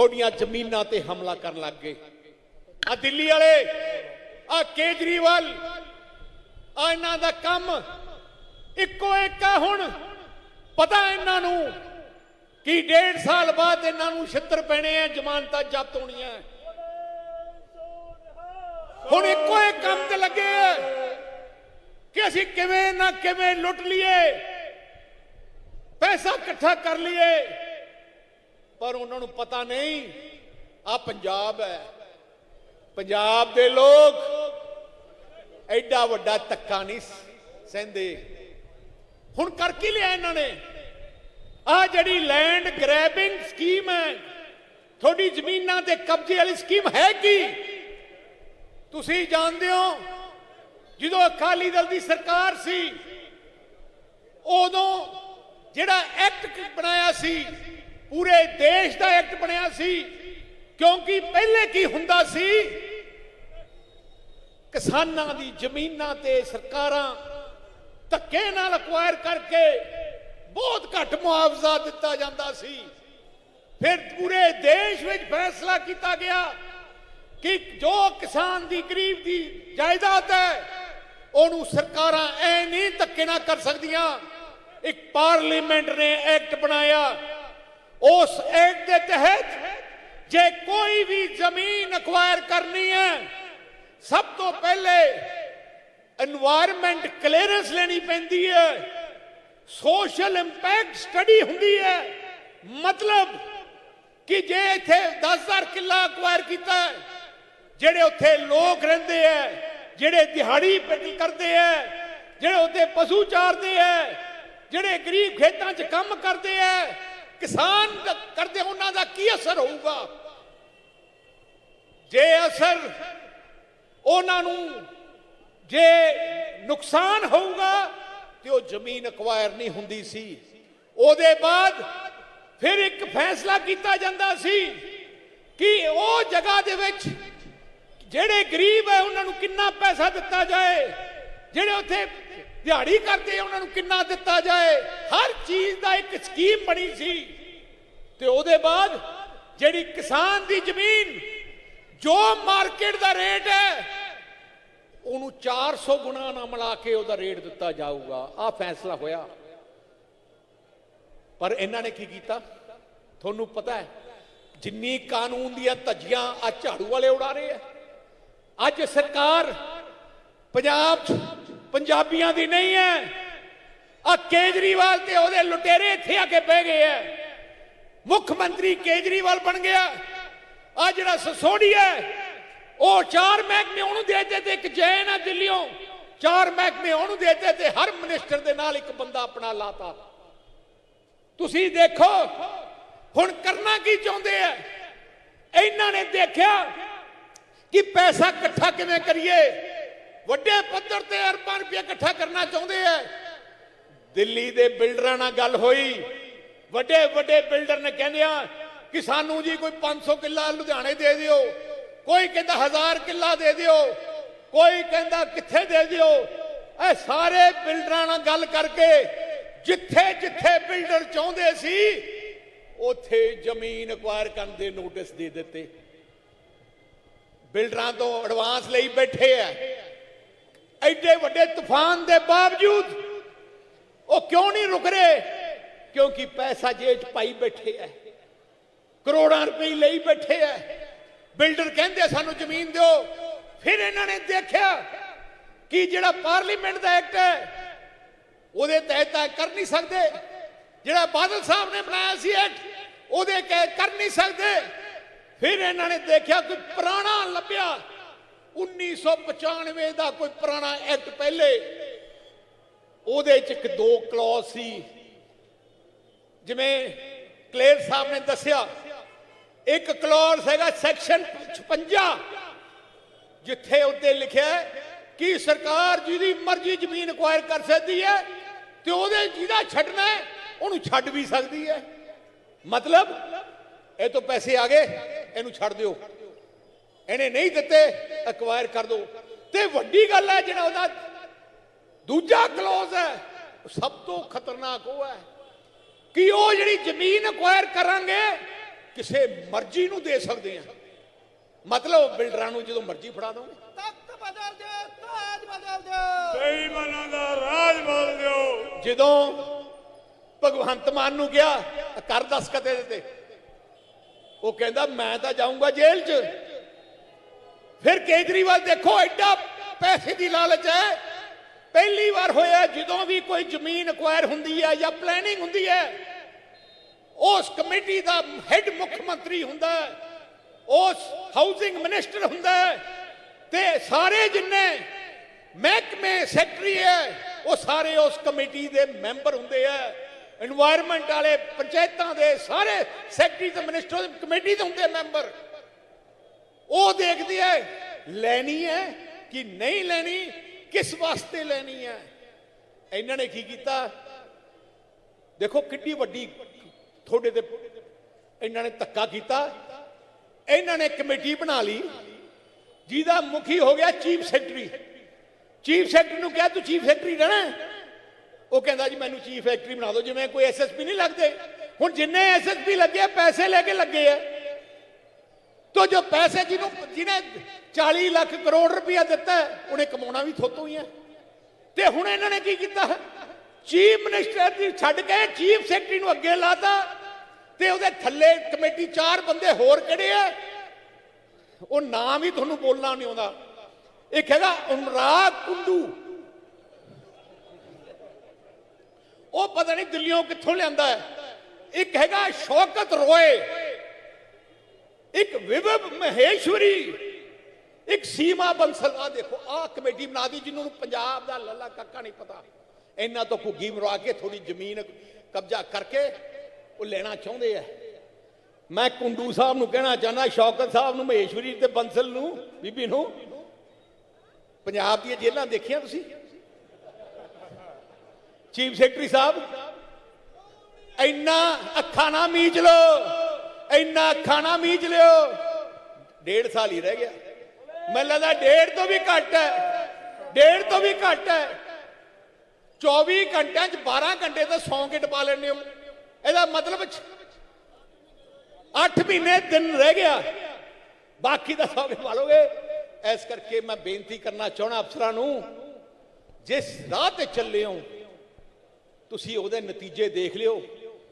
ਤੁਹਾਡੀਆਂ ਜ਼ਮੀਨਾਂ ਤੇ ਹਮਲਾ ਕਰਨ ਲੱਗ ਗਏ। ਆ ਦਿੱਲੀ ਵਾਲੇ ਆ ਕੇਜਰੀਵਾਲ ਆ ਇਹਨਾਂ ਦਾ ਕੰਮ ਇੱਕੋ ਇੱਕ ਆ ਹੁਣ। ਪਤਾ ਇਹਨਾਂ ਨੂੰ ਕਿ ਡੇਢ ਸਾਲ ਬਾਅਦ ਇਹਨਾਂ ਨੂੰ ਛਿੱਤਰ ਪੈਣੇ ਆ, ਜ਼ਮਾਨਤਾਂ ਜ਼ਬਤ ਹੋਣੀਆਂ। ਹੁਣ ਇੱਕੋ ਇੱਕ ਕੰਮ ਤੇ ਲੱਗੇ ਆ ਕਿ ਅਸੀਂ ਕਿਵੇਂ ਨਾ ਕਿਵੇਂ ਲੁੱਟ ਲਈਏ, ਪੈਸਾ ਇਕੱਠਾ ਕਰ ਲਈਏ। ਪਰ ਉਹਨਾਂ ਨੂੰ ਪਤਾ ਨਹੀਂ ਆ ਪੰਜਾਬ ਹੈ। ਪੰਜਾਬ ਦੇ ਲੋਕ ਐਡਾ ਵੱਡਾ ਧੱਕਾ ਨਹੀਂ ਸਹਿੰਦੇ। ਹੁਣ ਕਰ ਕੀ ਲਿਆ ਇਹਨਾਂ ਨੇ। ਆ ਜਿਹੜੀ ਲੈਂਡ ਗ੍ਰੈਬਿੰਗ ਸਕੀਮ ਹੈ, ਤੁਹਾਡੀ ਜ਼ਮੀਨਾਂ ਤੇ ਕਬਜ਼ੇ ਵਾਲੀ ਸਕੀਮ ਹੈ ਕੀ? ਤੁਸੀਂ ਜਾਣਦੇ ਹੋ, ਜਦੋਂ ਅਕਾਲੀ ਦਲ ਦੀ ਸਰਕਾਰ ਸੀ, ਉਦੋਂ ਜਿਹੜਾ ਐਕਟ ਬਣਾਇਆ ਸੀ ਪੂਰੇ ਦੇਸ਼ ਦਾ ਐਕਟ ਬਣਿਆ ਸੀ। ਕਿਉਂਕਿ ਪਹਿਲੇ ਕੀ ਹੁੰਦਾ ਸੀ? ਕਿਸਾਨਾਂ ਦੀ ਜ਼ਮੀਨਾਂ ਤੇ ਸਰਕਾਰਾਂ ਧੱਕੇ ਨਾਲ ਅਕਵਾਇਰ ਕਰਕੇ ਬਹੁਤ ਘੱਟ ਮੁਆਵਜ਼ਾ ਦਿੱਤਾ ਜਾਂਦਾ ਸੀ। ਫਿਰ ਪੂਰੇ ਦੇਸ਼ ਵਿੱਚ ਫੈਸਲਾ ਕੀਤਾ ਗਿਆ ਕਿ ਜੋ ਕਿਸਾਨ ਦੀ ਗਰੀਬ ਦੀ ਜਾਇਦਾਦ ਹੈ, ਉਹਨੂੰ ਸਰਕਾਰਾਂ ਐ ਨਹੀਂ ਧੱਕੇ ਨਾਲ ਕਰ ਸਕਦੀਆਂ। ਇੱਕ ਪਾਰਲੀਮੈਂਟ ਨੇ ਐਕਟ ਬਣਾਇਆ। ਉਸ ਐਕਟ ਦੇ ਤਹਿਤ ਜੇ ਕੋਈ ਵੀ ਜ਼ਮੀਨ ਅਕਵਾਇਰ ਕਰਨੀ ਹੈ, ਸਭ ਤੋਂ ਪਹਿਲੇ এনवायरमेंट ਕਲੀਅਰੈਂਸ ਲੈਣੀ ਪੈਂਦੀ ਹੈ। ਸੋਸ਼ਲ ਇੰਪੈਕਟ ਸਟੱਡੀ ਹੁੰਦੀ ਹੈ। ਮਤਲਬ ਕਿ ਜੇ ਇੱਥੇ 10000 ਕਿੱਲਾ ਅਕਵਾਇਰ ਕੀਤਾ ਜਿਹੜੇ ਉੱਥੇ ਲੋਕ ਰਹਿੰਦੇ ਹੈ, ਜਿਹੜੇ ਦਿਹਾੜੀ ਪੈਦਲ ਕਰਦੇ ਹੈ, ਜਿਹੜੇ ਉੱਥੇ ਪਸ਼ੂ ਚਾਰਦੇ ਹੈ, ਜਿਹੜੇ ਗਰੀਬ ਖੇਤਾਂ 'ਚ ਕੰਮ ਕਰਦੇ ਹੈ ਕਿਸਾਨ ਕਰਦੇ ਉਹਨਾਂ ਦਾ ਕੀ ਅਸਰ ਹੋਊਗਾ? ਜੇ ਅਸਰ ਉਹਨਾਂ ਨੂੰ ਜੇ ਨੁਕਸਾਨ ਹੋਊਗਾ, ਤੇ ਉਹ ਜ਼ਮੀਨ ਅਕਵਾਇਰ ਨਹੀਂ ਹੁੰਦੀ ਸੀ। ਉਹਦੇ ਬਾਅਦ ਫਿਰ ਇੱਕ ਫੈਸਲਾ ਕੀਤਾ ਜਾਂਦਾ ਸੀ ਕਿ ਉਹ ਜਗ੍ਹਾ ਦੇ ਵਿੱਚ ਜਿਹੜੇ ਗਰੀਬ ਹੈ, ਉਹਨਾਂ ਨੂੰ ਕਿੰਨਾ ਪੈਸਾ ਦਿੱਤਾ ਜਾਏ, ਜਿਹੜੇ ਉੱਥੇ ਦਿਹਾੜੀ ਕਰਦੇ ਉਹਨਾਂ ਨੂੰ ਕਿੰਨਾ ਦਿੱਤਾ ਜਾਏ? ਹਰ ਚੀਜ਼ ਦਾ ਇੱਕ ਸਕੀਮ ਬਣੀ ਸੀ। ਤੇ ਉਹਦੇ ਬਾਅਦ ਜਿਹੜੀ ਕਿਸਾਨ ਦੀ ਜ਼ਮੀਨ, ਜੋ ਮਾਰਕੀਟ ਦਾ ਰੇਟ ਹੈ, ਉਹਨੂੰ 400 ਗੁਣਾ ਨਾਲ ਮਿਲਾ ਕੇ ਉਹਦਾ ਰੇਟ ਦਿੱਤਾ ਜਾਊਗਾ। ਆਹ ਫੈਸਲਾ ਹੋਇਆ। ਪਰ ਇਹਨਾਂ ਨੇ ਕੀ ਕੀਤਾ? ਤੁਹਾਨੂੰ ਪਤਾ ਹੈ, ਜਿੰਨੀ ਕਾਨੂੰਨ ਦੀਆਂ ਧੱਜੀਆਂ ਆ ਝਾੜੂ ਵਾਲੇ ਉਡਾ ਰਹੇ ਆ। ਅੱਜ ਸਰਕਾਰ ਪੰਜਾਬ 'ਚ ਪੰਜਾਬੀਆਂ ਦੀ ਨਹੀਂ ਹੈ। ਆ ਕੇਜਰੀਵਾਲ ਤੇ ਉਹਦੇ ਲੁਟੇਰੇ ਇੱਥੇ ਆ ਕੇ ਬਹਿ ਗਏ ਆ। ਮੁੱਖ ਮੰਤਰੀ ਕੇਜਰੀਵਾਲ ਬਣ ਗਿਆ। ਆ ਜਿਹੜਾ ਸਸੋੜੀ ਹੈ, ਉਹ ਚਾਰ ਮਹਿਕਮੇ ਉਹਨੂੰ ਦੇ ਦਿੱਤੇ ਇੱਕ ਜੈਨ ਆ ਦਿੱਲੀੋਂ। ਚਾਰ ਮਹਿਕਮੇ ਉਹਨੂੰ ਦੇ ਦਿੱਤੇ ਹਰ ਮਿਨਿਸਟਰ ਦੇ ਨਾਲ ਇੱਕ ਬੰਦਾ ਆਪਣਾ ਲਾਤਾ। ਤੁਸੀਂ ਦੇਖੋ, ਹੁਣ ਕਰਨਾ ਕੀ ਚਾਹੁੰਦੇ ਆ? ਇਹਨਾਂ ਨੇ ਦੇਖਿਆ ਕਿ ਪੈਸਾ ਇਕੱਠਾ ਕਿਵੇਂ ਕਰੀਏ? ਵੱਡੇ ਪੱਧਰ ਤੇ ਅਰਬਾਂ ਰੁਪਏ ਇਕੱਠਾ ਕਰਨਾ ਚਾਹੁੰਦੇ ਆ। ਦਿੱਲੀ ਦੇ ਬਿਲਡਰਾਂ ਨਾਲ ਗੱਲ ਹੋਈ। ਵੱਡੇ ਵੱਡੇ ਬਿਲਡਰ ਨੇ ਕਹਿੰਦੇ ਆ ਕਿ ਸਾਨੂੰ ਜੀ ਕੋਈ 500 ਕਿੱਲਾ ਲੁਧਿਆਣੇ ਦੇ ਦਿਓ, ਕੋਈ ਕਹਿੰਦਾ 1000 ਕਿੱਲਾ ਦੇ ਦਿਓ, ਕੋਈ ਕਹਿੰਦਾ ਕਿੱਥੇ ਦੇ ਦਿਓ। ਇਹ ਸਾਰੇ ਬਿਲਡਰਾਂ ਨਾਲ ਗੱਲ ਕਰਕੇ ਜਿੱਥੇ ਜਿੱਥੇ ਬਿਲਡਰ ਚਾਹੁੰਦੇ ਸੀ, ਉੱਥੇ ਜ਼ਮੀਨ ਅਕਵਾਇਰ ਕਰਨ ਦੇ ਨੋਟਿਸ ਦੇ ਦਿੱਤੇ। ਬਿਲਡਰਾਂ ਤੋਂ ਐਡਵਾਂਸ ਲਈ ਬੈਠੇ ਆ। ਐਡੇ ਵੱਡੇ ਤੂਫਾਨ ਦੇ ਬਾਵਜੂਦ ਉਹ ਕਿਉਂ ਨਹੀਂ ਰੁਕ ਰਹੇ? ਕਿਉਂਕਿ ਪੈਸਾ ਜੇਬ ਪਾਈ ਬੈਠੇ ਐ। ਕਰੋੜਾਂ ਰੁਪਏ ਲਈ ਬੈਠੇ ਐ। ਬਿਲਡਰ ਕਹਿੰਦੇ ਸਾਨੂੰ ਜ਼ਮੀਨ ਦਿਓ। ਫਿਰ ਇਹਨਾਂ ਨੇ ਦੇਖਿਆ ਕਿ ਜਿਹੜਾ ਪਾਰਲੀਮੈਂਟ ਦਾ ਐਕਟ ਹੈ ਉਹਦੇ ਤਹਿਤ ਕਰ ਨਹੀਂ ਸਕਦੇ। ਜਿਹੜਾ ਬਾਦਲ ਸਾਹਿਬ ਨੇ ਬਣਾਇਆ ਸੀ ਐਕਟ, ਉਹਦੇ ਕਹਿ ਕਰ ਨਹੀਂ ਸਕਦੇ। ਫਿਰ ਇਹਨਾਂ ਨੇ ਦੇਖਿਆ ਕੋਈ ਪੁਰਾਣਾ ਲੱਭਿਆ 1995 ਦਾ ਕੋਈ ਪੁਰਾਣਾ ਐਕਟ ਪਹਿਲੇ, ਉਹਦੇ ਚ ਇੱਕ ਦੋ ਕਲੌਜ਼ ਸੀ। ਜਿਵੇਂ ਕਲੇਰ ਸਾਹਿਬ ਨੇ ਦੱਸਿਆ, ਇੱਕ ਕਲੌਜ਼ ਹੈਗਾ ਸੈਕਸ਼ਨ 56 ਜਿੱਥੇ ਉੱਤੇ ਲਿਖਿਆ ਕਿ ਸਰਕਾਰ ਜਿਹਦੀ ਮਰਜ਼ੀ ਜ਼ਮੀਨ ਅਕਵਾਇਰ ਕਰ ਸਕਦੀ ਹੈ ਤੇ ਉਹਦੇ ਜਿਹਦਾ ਛੱਡਣਾ ਉਹਨੂੰ ਛੱਡ ਵੀ ਸਕਦੀ ਹੈ। ਮਤਲਬ, ਇਹ ਤੋਂ ਪੈਸੇ ਆ ਗਏ, ਇਹਨੂੰ ਛੱਡ ਦਿਓ। ਇਹਨੇ ਨਹੀਂ ਦਿੱਤੇ ਅਕਵਾਇਰ ਕਰ ਦਿਓ ਤੇ ਵੱਡੀ ਗੱਲ ਹੈ ਜਿਹੜਾ ਉਹਦਾ ਦੂਜਾ ਕਲੋਜ਼ ਹੈ ਸਭ ਤੋਂ ਖਤਰਨਾਕ ਉਹ ਹੈ ਕਿ ਉਹ ਜਿਹੜੀ ਜ਼ਮੀਨ ਅਕਵਾਇਰ ਕਰਾਂਗੇ ਕਿਸੇ ਮਰਜ਼ੀ ਨੂੰ ਦੇ ਸਕਦੇ ਆ ਮਤਲਬ ਬਿਲਡਰਾਂ ਨੂੰ ਜਦੋਂ ਮਰਜ਼ੀ ਫੜਾ ਦੋਗੇ। ਤਖਤ ਬਦਲ ਦਿਓ ਤਾਜ ਬਦਲ ਦਿਓ। ਬੇਈਮਾਨਾਂ ਦਾ ਰਾਜ ਬੋਲ ਦਿਓ। ਜਦੋਂ ਭਗਵੰਤ ਮਾਨ ਨੂੰ ਗਿਆ ਕਰ ਦਸਕਤ ਇਹਦੇ ਤੇ ਉਹ ਕਹਿੰਦਾ ਮੈਂ ਤਾਂ ਜਾਊਂਗਾ ਜੇਲ੍ਹ 'ਚ। ਫਿਰ ਕੇਜਰੀਵਾਲ ਦੇਖੋ, ਐਡਾ ਪੈਸੇ ਦੀ ਲਾਲਚ ਹੈ। ਪਹਿਲੀ ਵਾਰ ਹੋਇਆ ਜਦੋਂ ਵੀ ਕੋਈ ਜ਼ਮੀਨ ਐਕਵਾਇਰ ਹੁੰਦੀ ਹੈ ਜਾਂ ਪਲੈਨਿੰਗ ਹੁੰਦੀ ਹੈ, ਉਸ ਕਮੇਟੀ ਦਾ ਹੈੱਡ ਮੁੱਖ ਮੰਤਰੀ ਹੁੰਦਾ ਉਸ ਹਾਊਸਿੰਗ ਮਿਨਿਸਟਰ ਹੁੰਦਾ ਤੇ ਸਾਰੇ ਜਿੰਨੇ ਮਹਿਕਮੇ ਸੈਕਟਰੀ ਹੈ, ਉਹ ਸਾਰੇ ਉਸ ਕਮੇਟੀ ਦੇ ਮੈਂਬਰ ਹੁੰਦੇ ਆ। এনवायरमेंट ਵਾਲੇ ਪੰਚਾਇਤਾਂ ਦੇ ਸਾਰੇ ਸੈਕਟਰੀ ਤੇ ਮਿਨਿਸਟਰ ਕਮੇਟੀ ਦੇ ਹੁੰਦੇ ਮੈਂਬਰ ਉਹ ਦੇਖਦੀ ਹੈ, ਲੈਣੀ ਹੈ ਕਿ ਨਹੀਂ ਲੈਣੀ, ਕਿਸ ਵਾਸਤੇ ਲੈਣੀ ਹੈ? ਇਹਨਾਂ ਨੇ ਕੀ ਕੀਤਾ? ਦੇਖੋ ਕਿੰਨੀ ਵੱਡੀ ਤੁਹਾਡੇ ਤੇ ਇਹਨਾਂ ਨੇ ਧੱਕਾ ਕੀਤਾ। ਇਹਨਾਂ ਨੇ ਕਮੇਟੀ ਬਣਾ ਲਈ, ਜਿਹਦਾ ਮੁਖੀ ਹੋ ਗਿਆ ਚੀਫ ਸੈਕਟਰੀ। ਚੀਫ ਸੈਕਟਰੀ ਨੂੰ ਕਿਹਾ, ਤੂੰ ਚੀਫ ਸੈਕਟਰੀ ਰਹਿਣਾ ਉਹ ਕਹਿੰਦਾ, ਜੀ, ਮੈਨੂੰ ਚੀਫ ਸੈਕਟਰੀ ਬਣਾ ਦਿਓ, ਜਿਵੇਂ ਕੋਈ ਐਸਐਸਪੀ ਨਹੀਂ ਲੱਗਦੇ। ਹੁਣ ਜਿੰਨੇ ਐਸਐਸਪੀ ਲੱਗੇ ਪੈਸੇ ਲੈ ਕੇ ਲੱਗੇ ਆ। ਤੋ ਜੋ ਪੈਸੇ ਜਿਹਨੂੰ ਜਿਹਨੇ 40 ਲੱਖ ਕਰੋੜ ਰੁਪਇਆ ਦਿੱਤਾ, ਉਹਨੇ ਕਮਾਉਣਾ ਵੀ ਥੋਤੋਂ ਹੀ ਹੈ। ਤੇ ਹੁਣ ਇਹਨਾਂ ਨੇ ਕੀ ਕੀਤਾ? ਚੀਫ ਮਿਨਿਸਟਰ ਦੀ ਛੱਡ ਕੇ ਚੀਫ ਸੈਕਟਰੀ ਨੂੰ ਅੱਗੇ ਲਾਤਾ ਤੇ ਉਹਦੇ ਥੱਲੇ ਕਮੇਟੀ ਚਾਰ ਬੰਦੇ ਹੋਰ ਕਿਹੜੇ ਆ? ਉਹ ਨਾਮ ਹੀ ਤੁਹਾਨੂੰ ਬੋਲਣਾ ਨਹੀਂ ਆਉਂਦਾ। ਇੱਕ ਹੈਗਾ ਅਨੁਰਾਗ ਕੁੰਡੂ। ਉਹ ਪਤਾ ਨਹੀਂ ਦਿੱਲੀੋਂ ਕਿੱਥੋਂ ਲਿਆਂਦਾ ਹੈ। ਇੱਕ ਹੈਗਾ ਸ਼ੌਕਤ ਰੋਏ। ਇੱਕ ਵਿਵਬ ਮਹੇਸ਼ਵਰੀ, ਇੱਕ ਸੀਮਾ ਬੰਸਲ ਆ ਦੇਖੋ ਆ ਕਮੇਟੀ ਬਣਾ ਦੀ ਜਿਹਨੂੰ ਨੂੰ ਪੰਜਾਬ ਦਾ ਲੱਲਾ ਕੱਕਾ ਨਹੀਂ ਪਤਾ। ਇਹਨਾਂ ਤੋਂ ਘੁੱਗੀ ਮਰਵਾ ਕੇ ਥੋੜੀ ਜ਼ਮੀਨ ਕਬਜ਼ਾ ਕਰਕੇ ਉਹ ਲੈਣਾ ਚਾਹੁੰਦੇ ਆ। ਮੈਂ ਕੁੰਡੂ ਸਾਹਿਬ ਨੂੰ ਕਹਿਣਾ ਚਾਹੁੰਦਾ, ਸ਼ੌਕਤ ਸਾਹਿਬ ਨੂੰ, ਮਹੇਸ਼ਵਰੀ ਤੇ ਬੰਸਲ ਨੂੰ, ਬੀਬੀ ਨੂੰ। ਪੰਜਾਬ ਦੀਆਂ ਜੇਲ੍ਹਾਂ ਦੇਖੀਆਂ ਤੁਸੀਂ? ਚੀਫ ਸੈਕਟਰੀ ਸਾਹਿਬ, ਇੰਨਾ ਅੱਖਾਂ ਨਾ ਮੀਚ ਲੋ ਇੰਨਾ ਖਾਣਾ ਨਾ ਲਿਓ। ਡੇਢ ਸਾਲ ਹੀ ਰਹਿ ਗਿਆ। ਮੈਨੂੰ ਲੱਗਦਾ ਡੇਢ ਤੋਂ ਵੀ ਘੱਟ ਹੈ। ਡੇਢ ਤੋਂ ਵੀ ਘੱਟ ਹੈ। 24 ਘੰਟਿਆਂ ਚ 12 ਘੰਟੇ ਤਾਂ ਸੌਂ ਕੇ ਟਪਾ ਲੈਣੇ ਹੋ। ਇਹਦਾ ਮਤਲਬ 8 ਮਹੀਨੇ ਦਿਨ ਰਹਿ ਗਿਆ। ਬਾਕੀ ਦਾ ਸੌਂ ਕੇ ਪਾਲੋਗੇ ਇਸ ਕਰਕੇ ਮੈਂ ਬੇਨਤੀ ਕਰਨਾ ਚਾਹਣਾ ਅਫਸਰਾਂ ਨੂੰ, ਜਿਸ ਰਾਹ ਤੇ ਚੱਲੇ ਹੋ, ਤੁਸੀਂ ਉਹਦੇ ਨਤੀਜੇ ਦੇਖ ਲਿਓ।